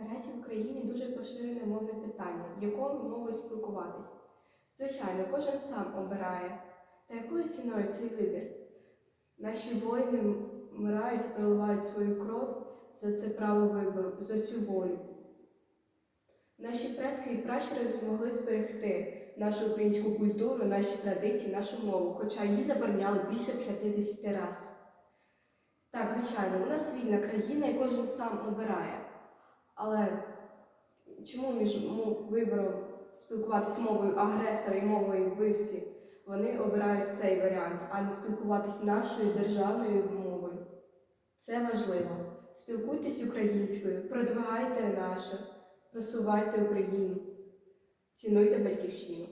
Наразі в Україні дуже поширене мовне питання, в якому можуть спілкуватись. Звичайно, кожен сам обирає. Та якою ціною цей вибір? Наші воїни вмирають, проливають свою кров за це право вибору, за цю волю. Наші предки і пращури змогли зберегти нашу українську культуру, наші традиції, нашу мову, хоча її забороняли більше 50 разів. Так, звичайно, у нас вільна країна і кожен сам обирає. Але чому між мо- вибором спілкуватися мовою агресора і мовою вбивці вони обирають цей варіант, а не спілкуватися нашою державною мовою? Це важливо. Спілкуйтесь українською, продвигайте наше, просувайте Україну, цінуйте батьківщину.